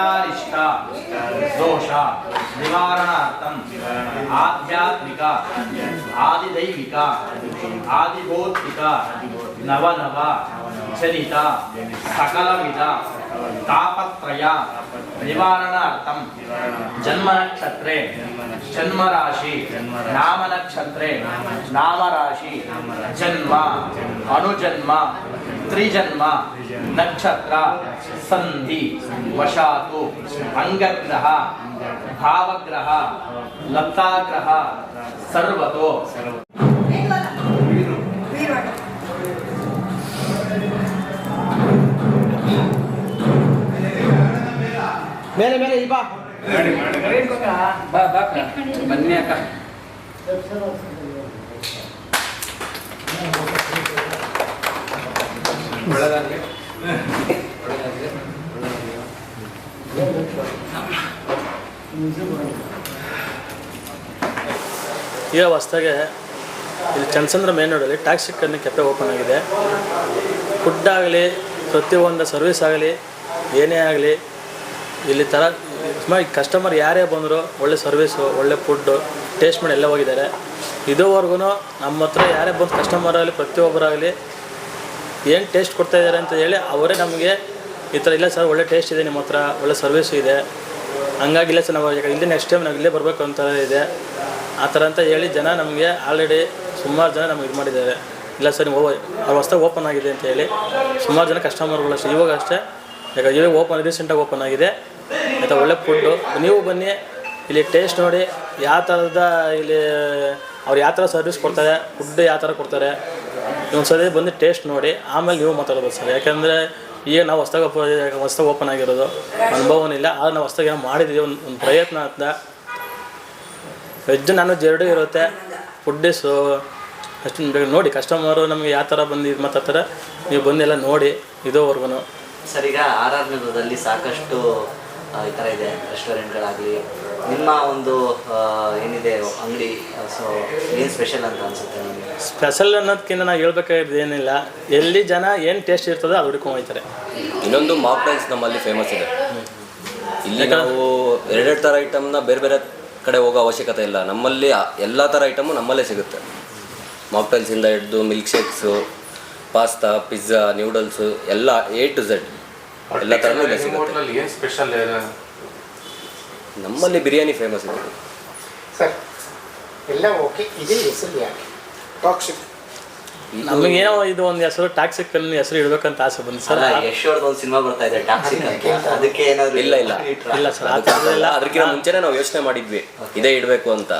विचारिष्टा दोष निवारणार्थम आध्यात्मिका, आदिदैविका आदिभौतिका नवनव चरिता सकलविधा तापत्रय निवारणार्थम जन्म नक्षत्रे जन्म राशि नाम नक्षत्रे नाम राशि जन्म, अनुजन्म ತ್ರಿಜನ್ಮ ನಕ್ಷತ್ರ ಸಂಧಿ ವಶಾತು ಅಂಗಗ್ರಹ ಭಾವಗ್ರಹ ಲತಾಗ್ರಹ ಸರ್ವತೋ ಮೇಲೆ ಮೇಲೆ ಈ ಬಾ ಬಾ ಬಾ ಅಕ್ಕ. ಬನ್ನಿ ಅಕ್ಕ ಈಗ ಹೊಸ್ದಾಗೆ ಇಲ್ಲಿ ಚಂದ್ರಚಂದ್ರ ಮೇನ್ ರೋಡಲ್ಲಿ ಟ್ಯಾಕ್ಸಿ ಕಣ್ಣು ಕೆಫೆ ಓಪನ್ ಆಗಿದೆ. ಫುಡ್ ಆಗಲಿ, ಪ್ರತಿಯೊಂದು ಸರ್ವಿಸ್ ಆಗಲಿ, ಏನೇ ಆಗಲಿ, ಇಲ್ಲಿ ಥರ ಸುಮಾರು ಕಸ್ಟಮರ್ ಯಾರೇ ಬಂದರೂ ಒಳ್ಳೆ ಸರ್ವಿಸು ಒಳ್ಳೆ ಫುಡ್ಡು ಟೇಸ್ಟ್ ಮಾಡಿ ಎಲ್ಲ ಹೋಗಿದ್ದಾರೆ. ಇದುವರೆಗೂ ನಮ್ಮ ಹತ್ರ ಯಾರೇ ಬಂದು ಕಸ್ಟಮರ್ ಆಗಲಿ, ಪ್ರತಿಯೊಬ್ಬರಾಗಲಿ ಏನು ಟೇಸ್ಟ್ ಕೊಡ್ತಾ ಇದ್ದಾರೆ ಅಂತ ಹೇಳಿ ಅವರೇ ನಮಗೆ ಈ ಥರ ಇಲ್ಲ ಸರ್, ಒಳ್ಳೆ ಟೇಸ್ಟ್ ಇದೆ ನಿಮ್ಮ ಹತ್ರ, ಒಳ್ಳೆ ಸರ್ವಿಸು ಇದೆ. ಹಂಗಾಗಿಲ್ಲ ಸರ್, ನಾವು ಇಲ್ಲಿ ನೆಕ್ಸ್ಟ್ ಟೈಮ್ ನಾವು ಇಲ್ಲೇ ಬರಬೇಕು ಅಂತ ಇದೆ. ಆ ಥರ ಅಂತ ಹೇಳಿ ಜನ ನಮಗೆ ಆಲ್ರೆಡಿ ಸುಮಾರು ಜನ ನಮ್ಗೆ ಇದು ಮಾಡಿದ್ದಾರೆ. ಇಲ್ಲ ಸರ್, ನೀವು ಅವ್ರ ಹೊಸ್ದಾಗಿ ಓಪನ್ ಆಗಿದೆ ಅಂತ ಹೇಳಿ ಸುಮಾರು ಜನ ಕಸ್ಟಮರ್ಗಳು ಅಷ್ಟೇ. ಇವಾಗ ಅಷ್ಟೇ. ಈಗ ಇವಾಗ ಓಪನ್ ರೀಸೆಂಟಾಗಿ ಓಪನ್ ಆಗಿದೆ. ಮತ್ತು ಒಳ್ಳೆ ಫುಡ್ಡು ನೀವು ಬನ್ನಿ, ಇಲ್ಲಿ ಟೇಸ್ಟ್ ನೋಡಿ, ಯಾವ ಥರದ ಇಲ್ಲಿ ಅವ್ರು ಯಾವ ಥರ ಸರ್ವಿಸ್ ಕೊಡ್ತಾರೆ ಫುಡ್ ಯಾವ ಥರ ಕೊಡ್ತಾರೆ. ಒಂದು ಸರಿ ಬಂದು ಟೇಸ್ಟ್ ನೋಡಿ, ಆಮೇಲೆ ನೀವು ಮಾತಾಡ್ಬೋದು ಸರ್. ಯಾಕೆಂದರೆ ಈಗ ನಾವು ಹೊಸ್ದಾಗಿ ಹೊಸ್ದಾಗ ಓಪನ್ ಆಗಿರೋದು ಅನುಭವನಿಲ್ಲ ಆದರೆ ನಾವು ಹೊಸ್ದಾಗಿ ಏನೋ ಮಾಡಿದ್ದೀವಿ ಒಂದು ಒಂದು ಪ್ರಯತ್ನ ಅಂತ. ವೆಜ್ ನಾನು ಜೆರಡು ಇರುತ್ತೆ. ಫುಡ್ಡಿಸು ಅಷ್ಟು ನೋಡಿ ಕಸ್ಟಮರು ನಮಗೆ ಯಾವ ಥರ ಬಂದು ಇದು ಮಾತಾಡ್ತಾರೆ ನೀವು ಬಂದೆಲ್ಲ ನೋಡಿ ಇದುವರೆಗೂ ಸರ್, ಈಗ ಆರ್ ಆರ್ ನಗರದಲ್ಲಿ ಸಾಕಷ್ಟು ಈ ಥರ ಇದೆ ರೆಸ್ಟೋರೆಂಟ್ಗಳಾಗಲಿ ನಿಮ್ಮ ಒಂದು ಏನಿದೆ ಅಂಗಡಿ ಸೊ ಏನು ಸ್ಪೆಷಲ್ ಅಂತ ಅನ್ಸುತ್ತೆ ನಿಮಗೆ? ಸ್ಪೆಷಲ್ ಅನ್ನೋದಕ್ಕಿಂತ ನಾವು ಹೇಳ್ಬೇಕಾಗಿದ್ದು ಏನಿಲ್ಲ ಎಲ್ಲಿ ಜನ ಏನು ಟೇಸ್ಟ್ ಇರ್ತದೋ ಅದು ಹುಡ್ಕೊಂಡು ಹೋಗ್ತಾರೆ ಇನ್ನೊಂದು ರೈಸ್ ನಮ್ಮಲ್ಲಿ ಫೇಮಸ್ ಇದೆ. ಇಲ್ಲಿ ನಾವು ಎರಡೆರಡು ಥರ ಐಟಮ್ನ ಬೇರೆ ಬೇರೆ ಕಡೆ ಹೋಗೋ ಅವಶ್ಯಕತೆ ಇಲ್ಲ. ನಮ್ಮಲ್ಲಿ ಎಲ್ಲ ಥರ ಐಟಮು ನಮ್ಮಲ್ಲೇ ಸಿಗುತ್ತೆ. ಮಾಪ್ಟೈಲ್ಸಿಂದ ಹಿಡ್ದು milk shakes pasta pizza noodles ಎಲ್ಲ ಎ ಟು ಝೆಡ್ ಎಲ್ಲ ಥರನೂ ಇಲ್ಲೇ ಸಿಗುತ್ತೆ. ಹೋಟ್ಲಲ್ಲಿ ಏನು ಸ್ಪೆಷಲ್ ನಮ್ಮಲ್ಲಿ ಬಿರಿಯಾನಿ ಫೇಮಸ್ ಇದೆ. ಸರ್ ಎಲ್ಲ ಓಕೆ ಇದೇ ಹೆಸರು ಯಾಕೆ ಟಾಕ್ಸಿಕ್ ನಮಗೇನೋ ಇದು ಒಂದು ಹೆಸರು ಟಾಕ್ಸಿಕ್ ಫಿಲ್ಮ್ ಹೆಸರು ಇಡಬೇಕಂತ ಆಸೆ ಬಂದು ಸರ್. ಯಶೋರ್ದು ಒಂದು ಸಿನಿಮಾ ಬರ್ತಾ ಇದೆ ಟಾಕ್ಸಿಕ್ ಅಂತ. ಅದಕ್ಕೆ ಏನಾದ್ರು ಇಲ್ಲ, ಇಲ್ಲ. ಇಲ್ಲ ಸರ್ ಆ ಥರ ಇಲ್ಲ ಅದಕ್ಕಿಂತ ಮುಂಚೆನೇ ನಾವು ಯೋಚನೆ ಮಾಡಿದ್ವಿ ಇದೇ ಇಡಬೇಕು ಅಂತ.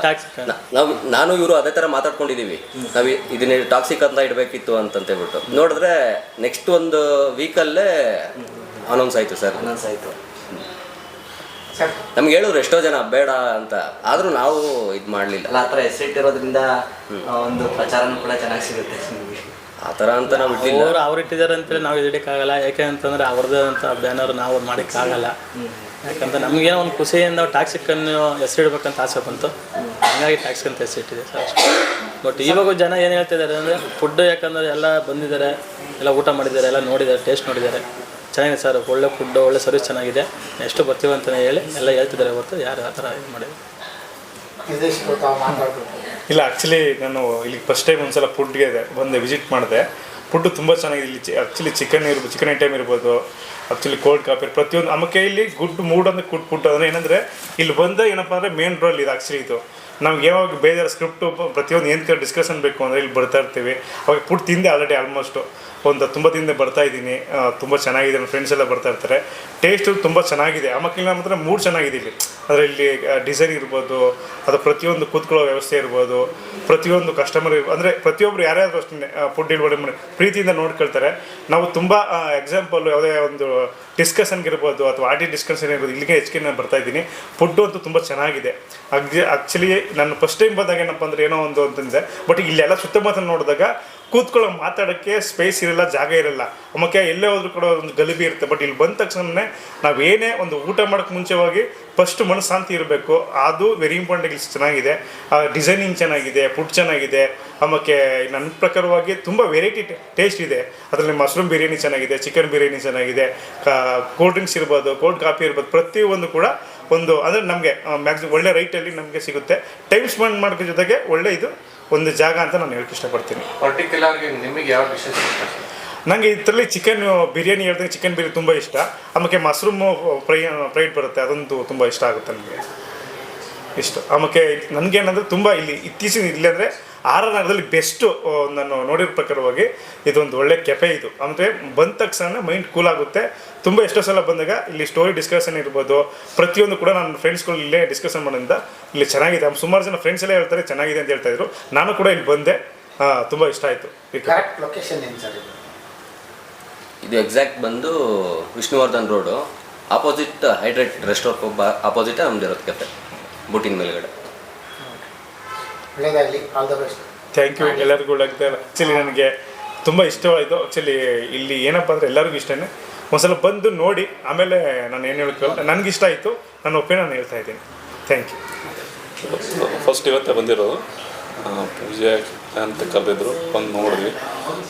ನಾವು ನಾನು ಇವರು ಅದೇ ಥರ ಮಾತಾಡ್ಕೊಂಡಿದ್ದೀವಿ ನಾವು ಇದನ್ನ ಟಾಕ್ಸಿಕ್ ಅಂತ ಇಡಬೇಕಿತ್ತು ಅಂತಂತೇಳ್ಬಿಟ್ಟು ನೋಡಿದ್ರೆ ನೆಕ್ಸ್ಟ್ ಒಂದು ವೀಕಲ್ಲೇ ಅನೌನ್ಸ್ ಆಯಿತು ಸರ್. ಅನೌನ್ಸ್ ಆಯ್ತು. ಸರ್ ನಮ್ಗೆ ಹೇಳಿದ್ರು ಎಷ್ಟೋ ಜನ ಬೇಡ ಅಂತ. ಆದರೂ ನಾವು ಇದು ಮಾಡಲಿಲ್ಲ. ಅಲ್ಲ ಆ ಥರ ಎಸೆಟ್ ಆ, ಒಂದು ಪ್ರಚಾರನೂ ಕೂಡ ಚೆನ್ನಾಗಿ ಸಿಗುತ್ತೆ ನಿಮಗೆ. ಆ ಥರ ಅಂತ ನಾವು ಇಟ್ಟಿಲ್ಲ. ಅವ್ರು ಅವ್ರು ಇಟ್ಟಿದ್ದಾರೆ ಅಂತೇಳಿ ನಾವು ಇಡಕ್ಕಾಗಲ್ಲ ಯಾಕೆ ಅಂತಂದ್ರೆ ಅವ್ರದ್ದೇ ಅಂತ ಬ್ಯಾನರ್ ನಾವು ಮಾಡೋಕ್ಕಾಗಲ್ಲ. ಯಾಕಂದ್ರೆ ನಮಗೇನೋ ಒಂದು ಖುಷಿಯಿಂದ ಟಾಕ್ಸಿಕ್ ಅನ್ನು ಹೆಸರು ಇಡ್ಬೇಕಂತ ಆಸೆ ಬಂತು. ಹಂಗಾಗಿ ಟ್ಯಾಕ್ಸಿ ಅಂತ ಹೆಸರು ಇಟ್ಟಿದೆ ಸರ್ ಬಟ್ ಇವಾಗ ಜನ ಏನು ಹೇಳ್ತಿದ್ದಾರೆ ಅಂದರೆ ಫುಡ್ ಯಾಕಂದ್ರೆ ಎಲ್ಲ ಬಂದಿದ್ದಾರೆ ಎಲ್ಲ ಊಟ ಮಾಡಿದ್ದಾರೆ ಎಲ್ಲ ನೋಡಿದ್ದಾರೆ ಟೇಸ್ಟ್ ನೋಡಿದ್ದಾರೆ. ಚೆನ್ನಾಗಿದೆ ಸರ್ ಒಳ್ಳೆ ಫುಡ್ ಒಳ್ಳೆ ಸರ್ವಿಸ್ ಚೆನ್ನಾಗಿದೆ. ಎಷ್ಟು ಬರ್ತೀವಿ ಅಂತಲೇ ಹೇಳಿ ಎಲ್ಲ ಹೇಳ್ತಿದ್ದಾರೆ ಹೊರತು ಯಾರು ಆ ಥರ ಇದು ಮಾಡಿದ್ರು ನಿರ್ದೇಶಕರು ಇಲ್ಲ ಆ್ಯಕ್ಚುಲಿ ನಾನು ಇಲ್ಲಿ ಫಸ್ಟ್ ಟೈಮ್ ಒಂದ್ಸಲ ಫುಡ್ಗೆ ಬಂದೆ ವಿಸಿಟ್ ಮಾಡಿದೆ. ಫುಡ್ಡು ತುಂಬ ಚೆನ್ನಾಗಿದೆ ಇಲ್ಲಿ ಆ್ಯಕ್ಚುಲಿ ಚಿಕನ್ ಇರ್ಬೋದು ಚಿಕನ್ ಐಟಮ್ ಇರ್ಬೋದು ಆ್ಯಕ್ಚುಲಿ ಕೋಲ್ಡ್ ಕಾಫಿ ಪ್ರತಿಯೊಂದು ಆಮೇಲೆ ಇಲ್ಲಿ ಗುಡ್ ಮೂಡ್ ಅಂದರೆ ಗುಡ್ ಫುಡ್ ಅಂದರೆ ಏನಂದರೆ ಇಲ್ಲಿ ಬಂದ ಏನಪ್ಪ ಅಂದರೆ ಮೇನ್ ರೋಲ್ ಇದು ಆ್ಯಕ್ಚುಲಿ ಇದು. ನಮ್ಗೆ ಯಾವಾಗ ಬೇಜಾರು ಸ್ಕ್ರಿಪ್ಟು ಪ್ರತಿಯೊಂದು ಏನು ಡಿಸ್ಕಷನ್ ಬೇಕು ಅಂದರೆ ಇಲ್ಲಿ ಬರ್ತಾ ಇರ್ತೀವಿ. ಅವಾಗ ಫುಡ್ ತಿಂದೆ ಆಲ್ರೆಡಿ ಆಲ್ಮೋಸ್ಟು ಒಂದು ತುಂಬ ತಿಂದೆ ಬರ್ತಾ ಇದ್ದೀನಿ. ತುಂಬ ಚೆನ್ನಾಗಿದೆ ನನ್ನ ಫ್ರೆಂಡ್ಸ್ ಎಲ್ಲ ಬರ್ತಾ ಇರ್ತಾರೆ. ಟೇಸ್ಟು ತುಂಬ ಚೆನ್ನಾಗಿದೆ. ಆ ಮಕ್ಕಳಿಗೆ ಮಾತ್ರ ಮೂಡ್ ಚೆನ್ನಾಗಿದೆ ಇಲ್ಲಿ. ಅಂದರೆ ಇಲ್ಲಿ ಡಿಸೈನ್ ಇರ್ಬೋದು, ಅದು ಪ್ರತಿಯೊಂದು ಕೂತ್ಕೊಳ್ಳೋ ವ್ಯವಸ್ಥೆ ಇರ್ಬೋದು, ಪ್ರತಿಯೊಂದು ಕಸ್ಟಮರ್ ಅಂದರೆ ಪ್ರತಿಯೊಬ್ಬರು ಯಾರ್ಯಾರು ಅಷ್ಟೇ ಫುಡ್ ಡೆಲಿವರಿ ಮಾಡಿ, ಪ್ರೀತಿಯಿಂದ ನೋಡ್ಕೊಳ್ತಾರೆ. ನಾವು ತುಂಬ ಎಕ್ಸಾಂಪಲ್ ಯಾವುದೇ ಒಂದು ಡಿಸ್ಕಷನ್ಗೆ ಇರ್ಬೋದು ಅಥವಾ ಆಡಿ ಡಿಸ್ಕಷನ್ ಇರ್ಬೋದು, ಇಲ್ಲಿಗೆ ಹೆಚ್ಚಿಗೆ ನಾನು ಬರ್ತಾ ಇದ್ದೀನಿ. ಫುಡ್ಡು ಅಂತೂ ತುಂಬ ಚೆನ್ನಾಗಿದೆ. ಆ್ಯಕ್ಚುಲಿ ನಾನು ಫಸ್ಟ್ ಟೈಮ್ ಬಂದಾಗ ಏನಪ್ಪ ಅಂದ್ರೆ ಏನೋ ಒಂದು ಅಂತಂದೆ ಬಟ್ ಇಲ್ಲೆಲ್ಲ ಸುತ್ತಮುತ್ತ ನೋಡಿದಾಗ ಕೂತ್ಕೊಳ್ಳೋ ಮಾತಾಡೋಕ್ಕೆ ಸ್ಪೇಸ್ ಇರಲ್ಲ, ಜಾಗ ಇರಲ್ಲ. ಆಮೇಲೆ ಎಲ್ಲೇ ಹೋದ್ರೂ ಕೂಡ ಒಂದು ಗಲಿಬಿ ಇರುತ್ತೆ. ಬಟ್ ಇಲ್ಲಿ ಬಂದ ತಕ್ಷಣನೇ ನಾವೇನೇ ಒಂದು ಊಟ ಮಾಡೋಕ್ಕೆ ಮುಂಚೆವಾಗಿ ಫಸ್ಟ್ ಮನಸ್ಸಾಂತಿ ಇರಬೇಕು. ಅದು ವೆರಿ ಇಂಪಾರ್ಟೆಂಟ್ ಇಲ್ಲಿ ಚೆನ್ನಾಗಿದೆ. ಡಿಸೈನಿಂಗ್ ಚೆನ್ನಾಗಿದೆ ಫುಡ್ ಚೆನ್ನಾಗಿದೆ. ಆಮೇಲೆ ನನ್ನ ಪ್ರಕಾರವಾಗಿ ತುಂಬ ವೆರೈಟಿ ಟೇಸ್ಟ್ ಇದೆ. ಅದರಲ್ಲಿ ಮಶ್ರೂಮ್ ಬಿರಿಯಾನಿ ಚೆನ್ನಾಗಿದೆ ಚಿಕನ್ ಬಿರಿಯಾನಿ ಚೆನ್ನಾಗಿದೆ. ಕೋಲ್ಡ್ ಡ್ರಿಂಕ್ಸ್ ಇರ್ಬೋದು ಕೋಲ್ಡ್ ಕಾಫಿ ಇರ್ಬೋದು, ಪ್ರತಿಯೊಂದು ಕೂಡ ಒಂದು ಅಂದರೆ ನಮಗೆ ಮ್ಯಾಕ್ಸಿಮಮ್ ಒಳ್ಳೆ ರೈಟಲ್ಲಿ ನಮಗೆ ಸಿಗುತ್ತೆ. ಟೈಮ್ ಸ್ಪೆಂಡ್ ಮಾಡೋದ್ರ ಜೊತೆಗೆ ಒಳ್ಳೆ ಇದು ಒಂದು ಜಾಗ ಅಂತ ನಾನು ಹೇಳಕ್ಕೆ ಇಷ್ಟಪಡ್ತೀನಿ. ಪರ್ಟಿಕ್ಯುಲರ್ ನಿಮಗೆ ಯಾವ ಡಿಶಸ್ ಇಷ್ಟ? ನನಗೆ ಇದರಲ್ಲಿ ಚಿಕನ್ ಬಿರಿಯಾನಿ ಹೇಳ್ದಂಗೆ ಚಿಕನ್ ಬಿರಿಯಾನಿ ತುಂಬ ಇಷ್ಟ. ಆಮೇಲೆ ಮಶ್ರೂಮ್ ಫ್ರೈ ಫ್ರೈಡ್ ಬರುತ್ತೆ. ಅದಂತೂ ತುಂಬ ಇಷ್ಟ ಆಗುತ್ತೆ ನನಗೆ. ಇಷ್ಟು. ಆಮೇಲೆ ನನಗೇನಂದ್ರೆ ತುಂಬ ಇಲ್ಲಿ ಇತ್ತೀಚಿನ ಇಲ್ಲಂದರೆ ಆರ್ ಆರ್ ನಗರದಲ್ಲಿ ಬೆಸ್ಟು ನಾನು ನೋಡಿರೋ ಪ್ರಕಾರವಾಗಿ ಇದೊಂದು ಒಳ್ಳೆ ಕೆಫೆ ಇದು. ಅಂದರೆ ಬಂದ ತಕ್ಷಣ ಮೈಂಡ್ ಕೂಲ್ ಆಗುತ್ತೆ. ತುಂಬ ಎಷ್ಟೋ ಸಲ ಬಂದಾಗ ಇಲ್ಲಿ ಸ್ಟೋರಿ ಡಿಸ್ಕಷನ್ ಇರ್ಬೋದು. ಪ್ರತಿಯೊಂದು ಕೂಡ ನನ್ನ ಫ್ರೆಂಡ್ಸ್ಗಳು ಇಲ್ಲೇ ಡಿಸ್ಕಷನ್ ಮಾಡೋದ್ರಿಂದ ಇಲ್ಲಿ ಚೆನ್ನಾಗಿದೆ. ಸುಮಾರು ಜನ ಫ್ರೆಂಡ್ಸ್ ಎಲ್ಲ ಹೇಳ್ತಾರೆ ಚೆನ್ನಾಗಿದೆ ಅಂತ ಹೇಳ್ತಾ ಇದ್ರು. ನಾನು ಕೂಡ ಇಲ್ಲಿ ಬಂದೆ. ತುಂಬ ಇಷ್ಟ ಆಯಿತು. ಕರೆಕ್ಟ್ ಲೊಕೇಶನ್ ಏನು ಸರ್ ಇದು? ಎಕ್ಸಾಕ್ಟ್ ಬಂದು Vishnuvardhan road. Opposite hydrate restaurant opposite opposite ನಮ್ದು ಇರೋದು ಕೆಫೆ ಬುಟ್ಟಿನ ಮೇಲ್ಗಡೆ. ಒಳ್ಳೇದಾಗಲಿ. All the best thank you ಎಲ್ಲರಿಗೂ ಒಳ್ಳೆಯದು ಆ್ಯಕ್ಚುಲಿ ನನಗೆ ತುಂಬ ಇಷ್ಟವಾಯಿತು. ಆ್ಯಕ್ಚುಲಿ ಇಲ್ಲಿ ಏನಪ್ಪ ಅಂದರೆ ಎಲ್ಲರಿಗೂ ಇಷ್ಟನೇ. ಒಂದ್ಸಲ ಬಂದು ನೋಡಿ. ಆಮೇಲೆ ನಾನು ಏನು ಹೇಳ್ಕೊಳ್ಳ ನನಗೆ ಇಷ್ಟ ಆಯಿತು. ನನ್ನ ಒಪಿನಿಯನ್ ಹೇಳ್ತಾ ಇದ್ದೀನಿ. ಥ್ಯಾಂಕ್ ಯು ಫಸ್ಟ್ ಇವತ್ತೇ ಬಂದಿರೋದು. ಪೂಜೆ ಅಂತ ಕರೆದಿದ್ರು. ಬಂದು ನೋಡಿದ್ವಿ.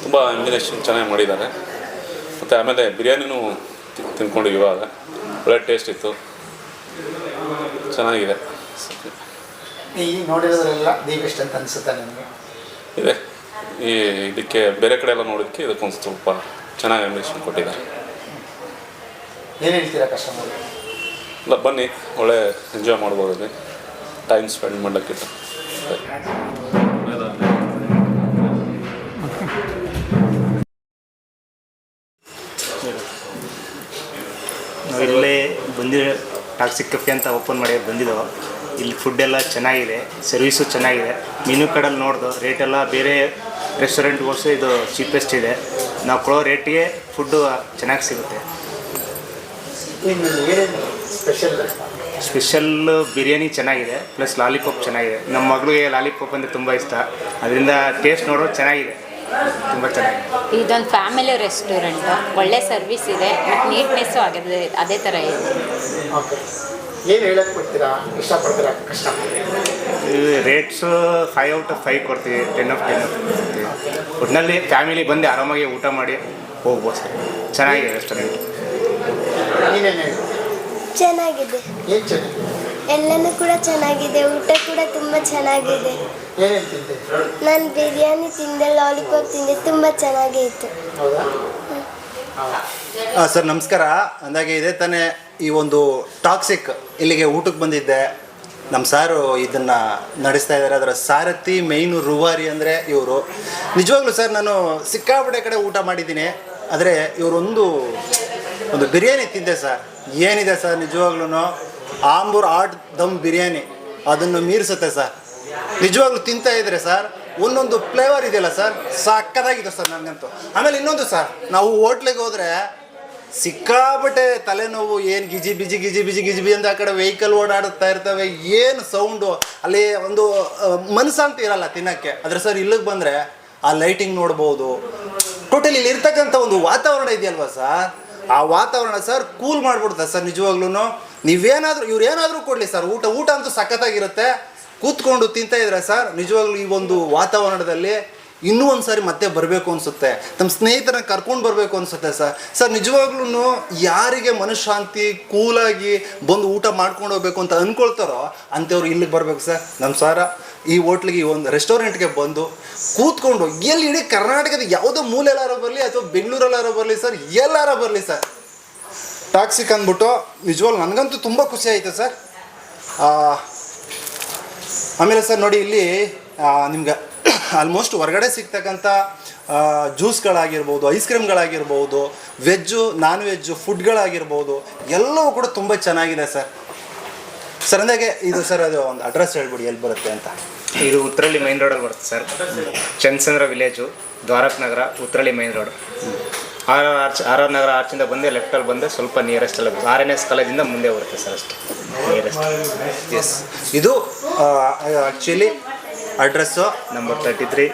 ತುಂಬ ಇಂಜಿನೇಷನ್ ಚೆನ್ನಾಗಿ ಮಾಡಿದ್ದಾರೆ. ಮತ್ತು ಆಮೇಲೆ ಬಿರಿಯಾನಿನೂ ತಿನ್ಕೊಂಡಿವಿ ಇವಾಗ. ಒಳ್ಳೆ ಟೇಸ್ಟ್ ಇತ್ತು. ಚೆನ್ನಾಗಿದೆ. ಈ ನೋಡಿರೋದ್ರೆಲ್ಲ ದಿ ಬೆಸ್ಟ್ ಅಂತ ಅನಿಸುತ್ತೆ ನಿಮಗೆ? ಇದೆ. ಈ ಇದಕ್ಕೆ ಬೇರೆ ಕಡೆ ಎಲ್ಲ ನೋಡೋದಕ್ಕೆ ಇದಕ್ಕೊಂದು ಸ್ವಲ್ಪ ಚೆನ್ನಾಗಿ ಇಂಜಿನೇಷನ್ ಕೊಟ್ಟಿದ್ದಾರೆ. ಏನು ಹೇಳ್ತೀರಾ ಕಸ್ಟಮರ್ ಇಲ್ಲ ಬನ್ನಿ. ಒಳ್ಳೆ ಎಂಜಾಯ್ ಮಾಡ್ಬೋದು ಇಲ್ಲಿ ಟೈಮ್ ಸ್ಪೆಂಡ್ ಮಾಡೋಕ್ಕಿಂತ ನಾವು ಇಲ್ಲೇ ಬಂದಿರೋ ಟಾಕ್ಸಿಕ್ ಕೆಫೆ ಅಂತ ಓಪನ್ ಮಾಡಿ ಬಂದಿದ್ದೋ ಇಲ್ಲಿ ಫುಡ್ ಎಲ್ಲ ಚೆನ್ನಾಗಿದೆ ಸರ್ವಿಸು ಚೆನ್ನಾಗಿದೆ. ಮೆನು ಕಡಲ್ಲಿ ನೋಡ್ದು ರೇಟೆಲ್ಲ ಬೇರೆ ರೆಸ್ಟೋರೆಂಟ್ ಹೋಲಿಸಿ ಇದು ಚೀಪೆಸ್ಟ್ ಇದೆ. ನಾವು ಕೊಡೋ ರೇಟಿಗೆ ಫುಡ್ಡು ಚೆನ್ನಾಗಿ ಸಿಗುತ್ತೆ. ಸ್ಪೆಷಲ್ ಸ್ಪೆಷಲ್ ಬಿರಿಯಾನಿ ಚೆನ್ನಾಗಿದೆ ಪ್ಲಸ್ ಲಾಲಿಪಾಪ್ ಚೆನ್ನಾಗಿದೆ. ನಮ್ಮ ಮಗಳಿಗೆ ಲಾಲಿಪಾಪ್ ಅಂದರೆ ತುಂಬ ಇಷ್ಟ. ಅದರಿಂದ ಟೇಸ್ಟ್ ನೋಡೋದು ಚೆನ್ನಾಗಿದೆ. ತುಂಬ ಚೆನ್ನಾಗಿದೆ. ಇದೊಂದು ಫ್ಯಾಮಿಲಿ ರೆಸ್ಟೋರೆಂಟು ಒಳ್ಳೆ ಸರ್ವಿಸ್ ಇದೆ ಮತ್ತು ನೀಟ್ನೆಸ್ಸು ಆಗಿದೆ ಅದೇ ಥರ ಇದೆ. ಓಕೆ ಏನು ಹೇಳಕ್ಕೆ ಕೊಡ್ತೀರಾ? ಇಷ್ಟಪಡ್ತೀರಾ? ಕಷ್ಟ rates five out of five ಕೊಡ್ತೀವಿ ಟೆನ್ ಆಫ್ ಟೆನ್ ಕೊಡ್ತೀವಿ. ಒಟ್ಟಿನಲ್ಲಿ ಫ್ಯಾಮಿಲಿ ಬಂದು ಆರಾಮಾಗಿ ಊಟ ಮಾಡಿ ಹೋಗ್ಬೋದು ಸರ್. ಚೆನ್ನಾಗಿದೆ ರೆಸ್ಟೋರೆಂಟ್ ನೀನೇನು ಚೆನ್ನಾಗಿದೆ. ಏನು ಚೆನ್ನಾಗಿದೆ? ಎಲ್ಲನೂ ಕೂಡ ಚೆನ್ನಾಗಿದೆ ಊಟ ಕೂಡ ತುಂಬ ಚೆನ್ನಾಗಿದೆ. ನಾನು ಬಿರಿಯಾನಿ ತಿಂದೆ ಲಾಲಿಪಾಪ್ ತಿಂದೆ ತುಂಬ ಚೆನ್ನಾಗಿತ್ತು ಹೌದಾ? ಸರ್ ನಮಸ್ಕಾರ. ಅಂದಾಗೆ ಇದೇ ತಾನೇ ಈ ಒಂದು ಟಾಕ್ಸಿಕ್ ಇಲ್ಲಿಗೆ ಊಟಕ್ಕೆ ಬಂದಿದ್ದೆ. ನಮ್ಮ ಸಾರು ಇದನ್ನು ನಡೆಸ್ತಾ ಇದ್ದಾರೆ ಅದರ ಸಾರಥಿ ಮೈನು ರೂವಾರಿ ಅಂದರೆ ಇವರು. ನಿಜವಾಗ್ಲೂ ಸರ್, ನಾನು ಸಿಕ್ಕಾಪಟ್ಟೆ ಕಡೆ ಊಟ ಮಾಡಿದ್ದೀನಿ. ಆದರೆ ಇವರೊಂದು ಒಂದು ಬಿರಿಯಾನಿ ತಿಂದೆ ಸರ್. ಏನಿದೆ ಸರ್ ನಿಜವಾಗ್ಲೂ ಆಂಬೂರ್ ಆಟ್ ದಮ್ ಬಿರಿಯಾನಿ. ಅದನ್ನು ಮೀರಿಸುತ್ತೆ ಸರ್. ನಿಜವಾಗ್ಲೂ ತಿಂತಾ ಇದ್ರೆ ಸರ್, ಒಂದೊಂದು ಫ್ಲೇವರ್ ಇದೆಯಲ್ಲ ಸರ್ ಸಕ್ಕತ್ತಾಗಿದೆ ಸರ್ ನನಗಂತೂ. ಆಮೇಲೆ ಇನ್ನೊಂದು ಸರ್, ನಾವು ಹೋಟ್ಲಿಗೆ ಹೋದರೆ ಸಿಕ್ಕಾಪಟ್ಟೆ ತಲೆನೋವು, ಏನು ಗಿಜಿ ಬಿಜಿ ಗಿಜಿ ಬಿಜಿ, ಗಿಜಿ ಅಂತ ಆ ಕಡೆ ವೆಹಿಕಲ್ ಓಡಾಡುತ್ತಾ ಇರ್ತವೆ, ಏನು ಸೌಂಡು ಅಲ್ಲಿ ಒಂದು ಮನಸ್ಸಾಂತಿ ಇರಲ್ಲ ತಿನ್ನೋಕ್ಕೆ. ಆದರೆ ಸರ್ ಇಲ್ಲಿಗೆ ಬಂದರೆ ಆ ಲೈಟಿಂಗ್ ನೋಡ್ಬೋದು. ಟೋಟಲಿ ಇಲ್ಲಿ ಇರ್ತಕ್ಕಂಥ ಒಂದು ವಾತಾವರಣ ಇದೆಯಲ್ವಾ ಸರ್ ಆ ವಾತಾವರಣ ಸರ್ ಕೂಲ್ ಮಾಡಿಬಿಡುತ್ತೆ ಸರ್ ನಿಜವಾಗ್ಲೂ ನೀವೇನಾದರೂ, ಇವ್ರು ಏನಾದರೂ ಕೊಡಲಿ ಸರ್ ಊಟ ಊಟ ಅಂತೂ ಸಖತ್ತಾಗಿರುತ್ತೆ. ಕೂತ್ಕೊಂಡು ತಿಂತಾ ಇದ್ರೆ ಸರ್ ನಿಜವಾಗ್ಲೂ ಈ ಒಂದು ವಾತಾವರಣದಲ್ಲಿ ಇನ್ನೂ ಒಂದು ಸಾರಿ ಮತ್ತೆ ಬರಬೇಕು ಅನಿಸುತ್ತೆ. ತಮ್ಮ ಸ್ನೇಹಿತರನ್ನ ಕರ್ಕೊಂಡು ಬರಬೇಕು ಅನಿಸುತ್ತೆ ಸರ್. ಸರ್ ನಿಜವಾಗ್ಲೂ ಯಾರಿಗೆ ಮನಃಶಾಂತಿ ಕೂಲಾಗಿ ಬಂದು ಊಟ ಮಾಡ್ಕೊಂಡು ಹೋಗ್ಬೇಕು ಅಂತ ಅಂದ್ಕೊಳ್ತಾರೋ ಅಂಥವ್ರು ಇಲ್ಲಿಗೆ ಬರಬೇಕು ಸರ್. ನಮ್ಮ ಸಾರ, ಈ ಹೋಟ್ಲಿಗೆ ಈ ಒಂದು ರೆಸ್ಟೋರೆಂಟ್ಗೆ ಬಂದು ಕೂತ್ಕೊಂಡು ಎಲ್ಲಿ ಇಡೀ ಕರ್ನಾಟಕದ ಯಾವುದೋ ಮೂಲೆಲ್ಲಾರೋ ಬರಲಿ ಅಥವಾ ಬೆಂಗಳೂರಲ್ಲಾರೋ ಬರಲಿ ಸರ್, ಎಲ್ಲಾರ ಬರಲಿ ಸರ್. ಟ್ಯಾಕ್ಸಿ ಅಂದ್ಬಿಟ್ಟು ನಿಜವಾಗ್ಲೂ ನನಗಂತೂ ತುಂಬ ಖುಷಿ ಆಯಿತು ಸರ್. ಆಮೇಲೆ ಸರ್ ನೋಡಿ ಇಲ್ಲಿ ನಿಮ್ಗೆ ಆಲ್ಮೋಸ್ಟ್ ಹೊರಗಡೆ ಸಿಗ್ತಕ್ಕಂಥ ಜ್ಯೂಸ್ಗಳಾಗಿರ್ಬೋದು ಐಸ್ ಕ್ರೀಮ್ಗಳಾಗಿರ್ಬೋದು ವೆಜ್ಜು ನಾನ್ ವೆಜ್ಜು ಫುಡ್ಗಳಾಗಿರ್ಬೋದು ಎಲ್ಲವೂ ಕೂಡ ತುಂಬ ಚೆನ್ನಾಗಿದೆ ಸರ್. ಸರ್ ಅಂದಾಗೆ ಇದು ಸರ್ ಅದು ಒಂದು ಅಡ್ರೆಸ್ ಹೇಳ್ಬಿಡಿ ಎಲ್ಲಿ ಬರುತ್ತೆ ಅಂತ. ಇದು ಉತ್ತರಳ್ಳಿ ಮೈನ್ ರೋಡಲ್ಲಿ ಬರುತ್ತೆ sir. Channasandra village Dwarak Nagar Uttarahalli main road R R arch R R Nagar ಆರ್ಚಿಂದ ಬಂದೆ ಲೆಫ್ಟಲ್ಲಿ ಬಂದೆ ಸ್ವಲ್ಪ ನಿಯರೆಸ್ಟ್ ಅಲ್ಲ ಆರ್ ಎನ್ ಎಸ್ ಕಾಲೇಜಿಂದ ಮುಂದೆ ಬರುತ್ತೆ ಸರ್ ಅಷ್ಟೇ. ನಿಯರೆಸ್ಟ್ ಎಸ್ ಇದು actually address number thirty three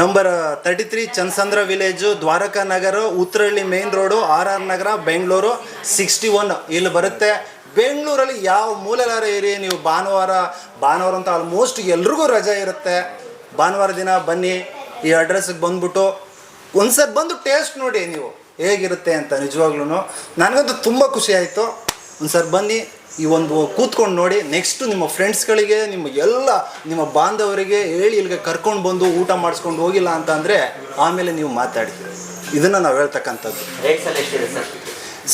number thirty three Channasandra village Dwaraka Nagar Uttarahalli main road R R Nagar Bengaluru sixty one ಇಲ್ಲಿ ಬರುತ್ತೆ ಬೆಂಗಳೂರಲ್ಲಿ ಯಾವ ಮೂಲೆಲಾರ ಏರಿ ನೀವು ಭಾನುವಾರ ಭಾನುವಾರ ಅಂತ ಆಲ್ಮೋಸ್ಟ್ ಎಲ್ರಿಗೂ ರಜೆ ಇರುತ್ತೆ. ಭಾನುವಾರ ದಿನ ಬನ್ನಿ, ಈ ಅಡ್ರೆಸ್ಗೆ ಬಂದ್ಬಿಟ್ಟು ಒಂದ್ಸರಿ ಬಂದು ಟೇಸ್ಟ್ ನೋಡಿ ನೀವು ಹೇಗಿರುತ್ತೆ ಅಂತ ನಿಜವಾಗ್ಲೂ ನನಗಂತೂ ತುಂಬ ಖುಷಿ ಆಯಿತು. ಒಂದ್ಸರಿ ಬನ್ನಿ ಈ ಒಂದು ಕೂತ್ಕೊಂಡು ನೋಡಿ ನೆಕ್ಸ್ಟ್ ನಿಮ್ಮ ಫ್ರೆಂಡ್ಸ್ಗಳಿಗೆ ನಿಮ್ಮ ಎಲ್ಲ ನಿಮ್ಮ ಬಾಂಧವರಿಗೆ ಹೇಳಿ ಇಲ್ಲಿಗೆ ಕರ್ಕೊಂಡು ಬಂದು ಊಟ ಮಾಡಿಸ್ಕೊಂಡು ಹೋಗಿಲ್ಲ ಅಂತ ಅಂದರೆ ಆಮೇಲೆ ನೀವು ಮಾತಾಡಿ ಇದನ್ನು ನಾವು ಹೇಳ್ತಕ್ಕಂಥದ್ದು.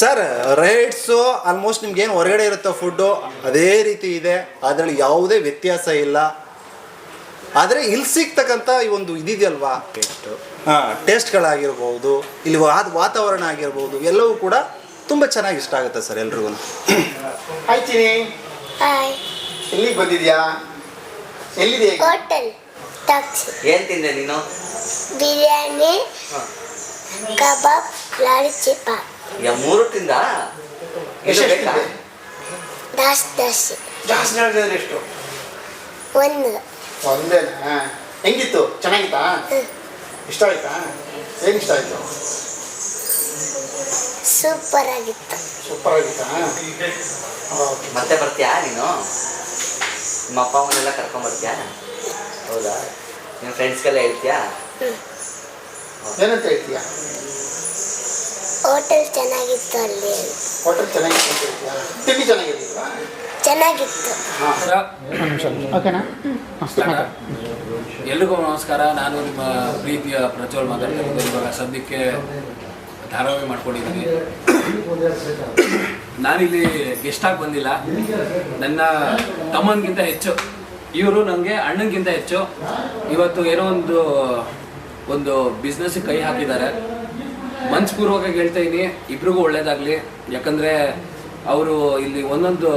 ಸರ್? ರೇಟ್ಸು ಆಲ್ಮೋಸ್ಟ್ ನಿಮ್ಗೇನು ಹೊರಗಡೆ ಇರುತ್ತೋ ಫುಡ್ಡು ಅದೇ ರೀತಿ ಇದೆ. ಅದರಲ್ಲಿ ಯಾವುದೇ ವ್ಯತ್ಯಾಸ ಇಲ್ಲ. ಆದರೆ ಇಲ್ಲಿ ಸಿಗ್ತಕ್ಕಂಥ ಈ ಒಂದು ಇದಿದೆಯಲ್ವಾ? ಟೇಸ್ಟು ಹಾಂ ಟೇಸ್ಟ್ಗಳಾಗಿರ್ಬೋದು ಇಲ್ಲಿ ವಾತಾವರಣ ಆಗಿರ್ಬೋದು ಎಲ್ಲವೂ ಕೂಡ ತುಂಬ ಚೆನ್ನಾಗಿ ಇಷ್ಟ ಆಗುತ್ತೆ ಸರ್ ಎಲ್ರಿಗೂ. ಆಯ್ತೀನಿ ಹಾಯ್ ಎಲ್ಲಿಗೆ ಬಂದಿದ್ಯಾ? ಎಲ್ಲಿದೆ ಹೋಟೆಲ್ ಟ್ಯಾಕ್ಸಿ ಏನು ತಿಂದೆ ನೀನು? ಬಿರಿಯಾನಿ ಕಬಾಬ್ ಲಾಲಿಚಿಪ ಈಗ ಮೂರು ತಿಂದ? ಎಷ್ಟು ಬೇಕಾ? ದಾಸ್ ದೋಸೆ ಜಾಸ್ತಿ. ಹೇಳಿದ್ರೆ ಎಷ್ಟು? ಒಂದು. ಒಂದೇನಾ? ಹೆಂಗಿತ್ತು? ಚೆನ್ನಾಗಿತ್ತಾ? ಇಷ್ಟ ಆಯ್ತಾ? ಏನು ಇಷ್ಟ ಆಯ್ತು? ಸೂಪರ್ ಆಗಿತ್ತು. ಸೂಪರ್ ಆಗಿತ್ತಾ? ಮತ್ತೆ ಬರ್ತೀಯಾ ನೀನು? ನಿಮ್ಮ ಅಪ್ಪ ಅಮ್ಮನೆಲ್ಲ ಕರ್ಕೊಂಬರ್ತೀಯಾ ಹೌದಾ? ನಿಮ್ಮ ಫ್ರೆಂಡ್ಸ್ಗೆಲ್ಲ ಹೇಳ್ತೀಯಾ? ಏನಂತ ಹೇಳ್ತೀಯಾ? ಹೋಟೆಲ್ ಚೆನ್ನಾಗಿತ್ತು ಅಲ್ಲಿ. ಹೋಟೆಲ್ ಚೆನ್ನಾಗಿತ್ತು ಅಂತ ಹೇಳ್ತೀಯಾ? ತಿಂಡಿ ಚೆನ್ನಾಗಿರ್ಲಿಲ್ವಾ? ಚೆನ್ನಾಗಿತ್ತು. ಓಕೆನಾ ಎಲ್ರಿಗೂ ನಮಸ್ಕಾರ. ನಾನು ನಿಮ್ಮ ಪ್ರೀತಿಯ ಪ್ರಜ್ವಲ್ ಇದ್ದೀನಿ. ಇವಾಗ ಸದ್ಯಕ್ಕೆ ಧಾರಾವಾಹಿ ಮಾಡ್ಕೊಂಡಿದ್ದೀನಿ. ನಾನಿಲ್ಲಿ ಗೆಸ್ಟಾಗಿ ಬಂದಿಲ್ಲ. ನನ್ನ ತಮ್ಮನಿಗಿಂತ ಹೆಚ್ಚು. ಇವರು ನನಗೆ ಅಣ್ಣನಿಗಿಂತ ಹೆಚ್ಚು. ಇವತ್ತು ಏನೋ ಒಂದು ಒಂದು ಬಿಸ್ನೆಸ್ ಕೈ ಹಾಕಿದ್ದಾರೆ. ಮನಸ್ಪೂರ್ವಕವಾಗಿ ಹೇಳ್ತಾ ಇದ್ದೀನಿ ಇಬ್ರಿಗೂ ಒಳ್ಳೇದಾಗಲಿ. ಯಾಕಂದರೆ ಅವರು ಇಲ್ಲಿ ಒಂದೊಂದು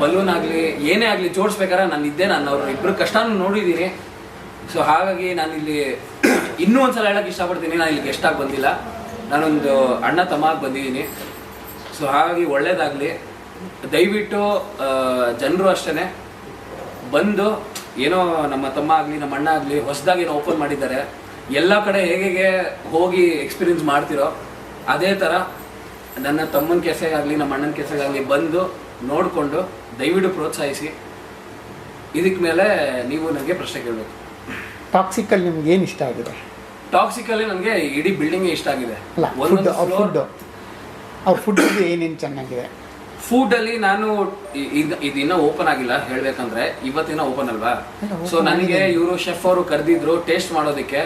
ಬಲೂನ್ ಆಗಲಿ, ಏನೇ ಆಗಲಿ ಜೋಡಿಸ್ಬೇಕಾದ್ರೆ ನಾನು ಇದ್ದೆ ನಾನು ಅವ್ರ ಇಬ್ಬರು ಕಷ್ಟನೂ ನೋಡಿದ್ದೀನಿ. ಸೊ ಹಾಗಾಗಿ ನಾನಿಲ್ಲಿ ಇನ್ನೂ ಒಂದ್ಸಲ ಹೇಳಕ್ಕೆ ಇಷ್ಟಪಡ್ತೀನಿ. ನಾನು ಇಲ್ಲಿ ಗೆಸ್ಟಾಗಿ ಬಂದಿಲ್ಲ. ನಾನೊಂದು ಅಣ್ಣ ತಮ್ಮ ಆಗಿ ಬಂದಿದ್ದೀನಿ. ಸೊ ಹಾಗಾಗಿ ಒಳ್ಳೇದಾಗಲಿ. ದಯವಿಟ್ಟು ಜನರು ಅಷ್ಟೇ ಬಂದು, ಏನೋ ನಮ್ಮ ತಮ್ಮ ಆಗಲಿ, ನಮ್ಮ ಅಣ್ಣ ಆಗಲಿ, ಹೊಸದಾಗಿ ಏನೋ ಓಪನ್ ಮಾಡಿದ್ದಾರೆ. ಎಲ್ಲ ಕಡೆ ಹೇಗೆ ಹೋಗಿ ಎಕ್ಸ್ಪೀರಿಯನ್ಸ್ ಮಾಡ್ತಿರೋ, ಅದೇ ಥರ ನನ್ನ ತಮ್ಮನ ಕೆಸೆಗಾಗಲಿ ನಮ್ಮ ಅಣ್ಣನ ಕೆಸೆಗಾಗಲಿ ಬಂದು ನೋಡಿಕೊಂಡು ದಯವಿಟ್ಟು ಪ್ರೋತ್ಸಾಹಿಸಿ. ಇದಕ್ಕೆ ಮೇಲೆ ನೀವು ನನಗೆ ಪ್ರಶ್ನೆ ಕೇಳಬೇಕು. ಟಾಕ್ಸಿಕಲ್ಲಿ ನಿಮ್ಗೆ ಏನು ಇಷ್ಟ ಆಗಿದೆ? ಟಾಕ್ಸಿಕಲ್ಲಿ ನನಗೆ ಇಡೀ ಬಿಲ್ಡಿಂಗೇ ಇಷ್ಟ ಆಗಿದೆ. ಅಲ್ಲ ಫುಡ್ ಅವ್ರ ಫುಡ್ಡು ಅವ್ರ ಫುಡ್ ಏನೇನು ಚೆನ್ನಾಗಿದೆ? ಫುಡ್ ಅಲ್ಲಿ ನಾನು ಇದು ಇನ್ನೂ ಇದಿನ್ನ ಓಪನ್ ಆಗಿಲ್ಲ ಹೇಳ್ಬೇಕಂದ್ರೆ ಇವತ್ತಿನ ಓಪನ್ ಅಲ್ವಾ? ಸೊ ನನಗೆ ಇವರು ಶೆಫ್ ಅವರು ಕರೆದಿದ್ರು ಟೇಸ್ಟ್ ಮಾಡೋದಕ್ಕೆ.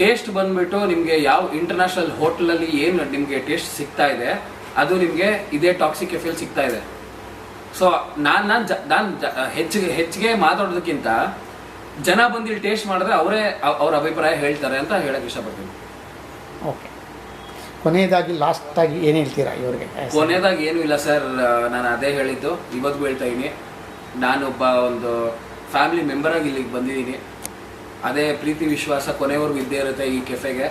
ಟೇಸ್ಟ್ ಬಂದ್ಬಿಟ್ಟು ನಿಮಗೆ ಯಾವ ಇಂಟರ್ನ್ಯಾಷನಲ್ ಹೋಟೆಲಲ್ಲಿ ಏನು ನಿಮಗೆ ಟೇಸ್ಟ್ ಸಿಗ್ತಾ ಇದೆ ಅದು ನಿಮಗೆ ಇದೇ ಟಾಕ್ಸಿಕ್ ಕೆಫೆಲ್ ಸಿಗ್ತಾ ಇದೆ. ಸೊ ನಾನು ನಾನು ನಾನು ಹೆಚ್ಚಿಗೆ ಹೆಚ್ಚಿಗೆ ಮಾತಾಡೋದಕ್ಕಿಂತ ಜನ ಬಂದು ಇಲ್ಲಿ ಟೇಸ್ಟ್ ಮಾಡಿದ್ರೆ ಅವರೇ ಅವ್ರ ಅಭಿಪ್ರಾಯ ಹೇಳ್ತಾರೆ ಅಂತ ಹೇಳಕ್ ಇಷ್ಟಪಡ್ತೀನಿ. ಓಕೆ. ಕೊನೆಯದಾಗಿ ಆಗಿ ಏನು ಹೇಳ್ತೀರಾ ಇವ್ರಿಗೆ? ಕೊನೆಯದಾಗಿ ಏನೂ ಇಲ್ಲ ಸರ್ ನಾನು ಅದೇ ಹೇಳಿದ್ದು ಇವತ್ತು ಹೇಳ್ತಾ ಇದ್ದೀನಿ ನಾನೊಬ್ಬ ಒಂದು ಫ್ಯಾಮಿಲಿ ಮೆಂಬರಾಗಿ ಇಲ್ಲಿಗೆ ಬಂದಿದ್ದೀನಿ. ಅದೇ ಪ್ರೀತಿ ವಿಶ್ವಾಸ ಕೊನೆವರೆಗೂ ಇದ್ದೇ ಇರುತ್ತೆ ಈ ಕೆಫೆಗೆ.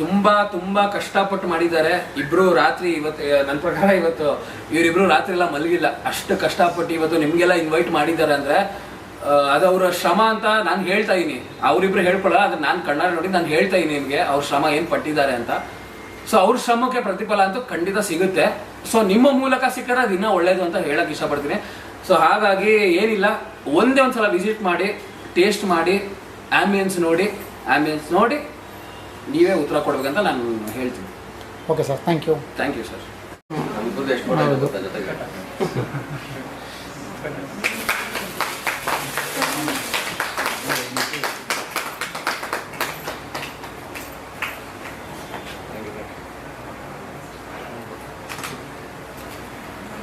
ತುಂಬ ತುಂಬ ಕಷ್ಟಪಟ್ಟು ಮಾಡಿದ್ದಾರೆ. ಇಬ್ಬರು ರಾತ್ರಿ ಇವತ್ತು ನನ್ನ ಪ್ರಕಾರ ಇವತ್ತು ಇವರಿಬ್ರು ರಾತ್ರಿ ಎಲ್ಲ ಮಲಗಿಲ್ಲ. ಅಷ್ಟು ಕಷ್ಟಪಟ್ಟು ಇವತ್ತು ನಿಮಗೆಲ್ಲ ಇನ್ವೈಟ್ ಮಾಡಿದ್ದಾರೆ ಅಂದರೆ ಅದು ಅವರ ಶ್ರಮ ಅಂತ ನಾನು ಹೇಳ್ತಾ ಇದ್ದೀನಿ ಅವರಿಬ್ರು ಹೇಳ್ಕೊಳ್ಳಲ್ಲ ಅದನ್ನ ನಾನು ಕಣ್ಣಾರೆ ನೋಡಿ ನಾನು ಹೇಳ್ತಾ ಇದ್ದೀನಿ ನಿಮಗೆ ಅವ್ರ ಶ್ರಮ ಏನು ಪಟ್ಟಿದ್ದಾರೆ ಅಂತ. ಸೊ ಅವ್ರ ಶ್ರಮಕ್ಕೆ ಪ್ರತಿಫಲ ಅಂತೂ ಖಂಡಿತ ಸಿಗುತ್ತೆ. ಸೊ ನಿಮ್ಮ ಮೂಲಕ ಸಿಕ್ಕರೆ ಅದು ಇನ್ನೂ ಒಳ್ಳೇದು ಅಂತ ಹೇಳಕ್ ಇಷ್ಟಪಡ್ತೀನಿ. ಸೊ ಹಾಗಾಗಿ ಏನಿಲ್ಲ ಒಂದೇ ಒಂದ್ಸಲ ವಿಸಿಟ್ ಮಾಡಿ ಟೇಸ್ಟ್ ಮಾಡಿ ಆಂಬಿಯನ್ಸ್ ನೋಡಿ ಆಂಬಿಯನ್ಸ್ ನೋಡಿ ನೀವೇ ಉತ್ತರ ಕೊಡ್ಬೇಕಂತ ನಾನು ಹೇಳ್ತೀನಿ. Okay sir thank you thank you sir